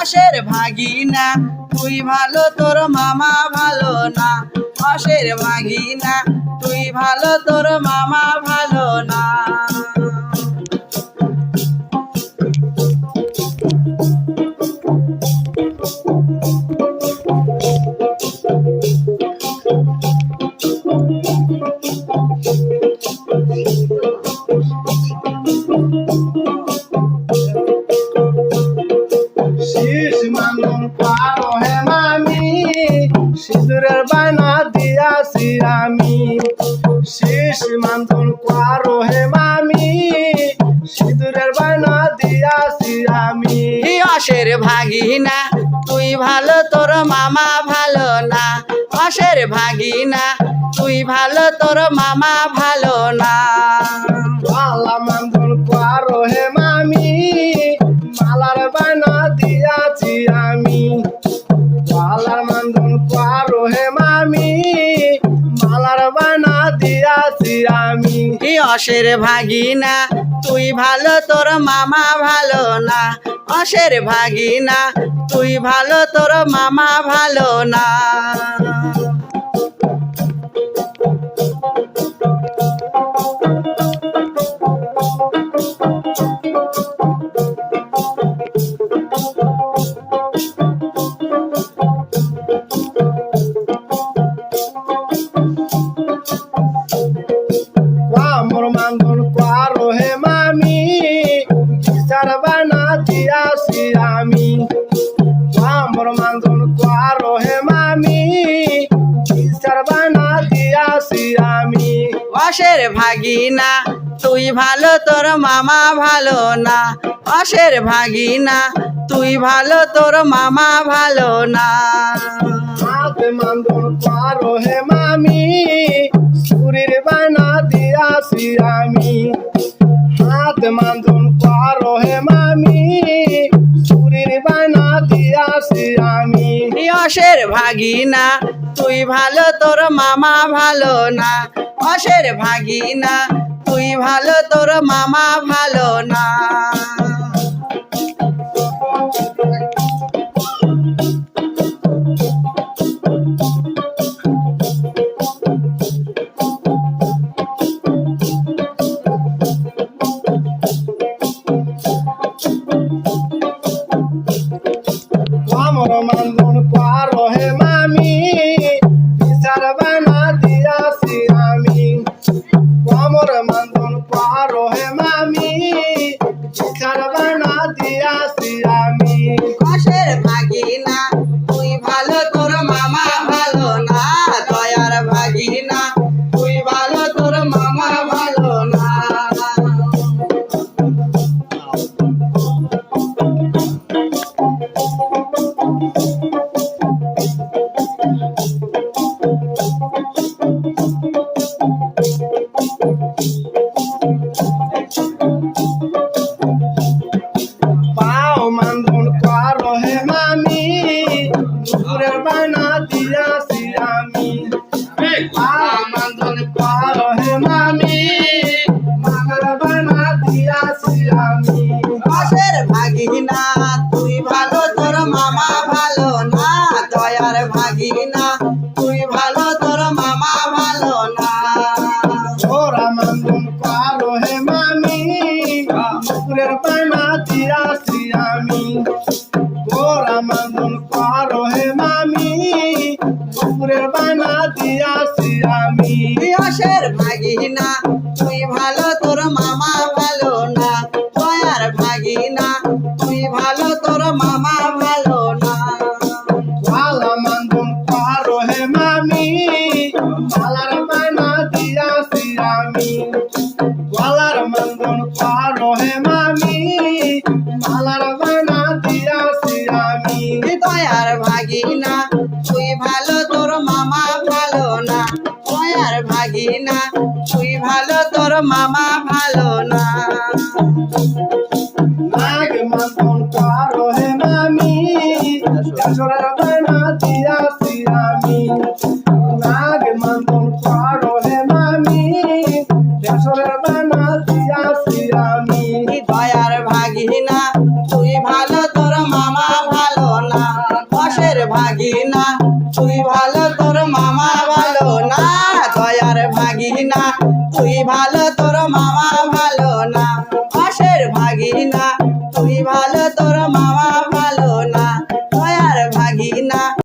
অসের ভাগিনা। তুই ভালো, তোর মামা ভালো না। অসের ভাগিনা। তুই ভালো, তোর মামা ভালো না। শীষ মান্দন পারো হে মামি সিঁদুরের বায়না দিয়াছি আমি শীষ মান্দন পারো হে মামি সিঁদুরের বায়না দিয়াছি আমি অসের ভাগিনা তুই ভালো তোর মামা ভালো না। অসের ভাগিনা তুই ভালো তোর মামা ভালো না। মালা মান্দন পারো হে মামি মালার বায়না এই অসের ভাগিনা, তুই ভালো, তোর মামা ভালো না। অসের ভাগিনা, তুই ভালো, তোর মামা ভালো না। আমার মান্দন হে মামি বিচার বানা দিয়াছি আমি আমার মান্দন পারো হে মামি বিচার বানা দিয়াছি আমি অসের ভাগিনা তুই ভালো তোর মামা ভালো না। অশের ভাগিনা তুই ভালো তোর মামা ভালো না। মান্দন পারো হে মামি সুরির বানা দিয়াছি আমি। হাত মান্দন পারো হে মামি, সুরির বানা দিয়াছি আমি। অসের ভাগিনা, তুই ভালো, তোর মামা ভালো না। অসের ভাগিনা, তুই ভালো, তোর মামা ভালো না। দিয়াছি ভাগিনা তুই ভালো তোর মামা ভালো না। ওরা মান্দন পারো হে মামি নুপুরের বানা দিয়াছি আমি ওরা মান্দন পারো হে মামি নুপুরের বানা দিয়াছি আমি অসের ভাগিনা তুই মালার বানা দিয়াছি আমি দয়ার ভাগিনা তুই ভালো তোর মামা ভালো না। দয়ার ভাগিনা তুই ভালো তোর মামা ভালো না। নাগ মান্দন কারও হে মামি তুই ভালো তোর মামা ভালো না, বসের ভাগি না তুই ভালো তোর মামা ভালো না, দয়ার ভাগি না তুই ভালো তোর মামা ভালো না, বসের ভাগি না তুই ভালো তোর মামা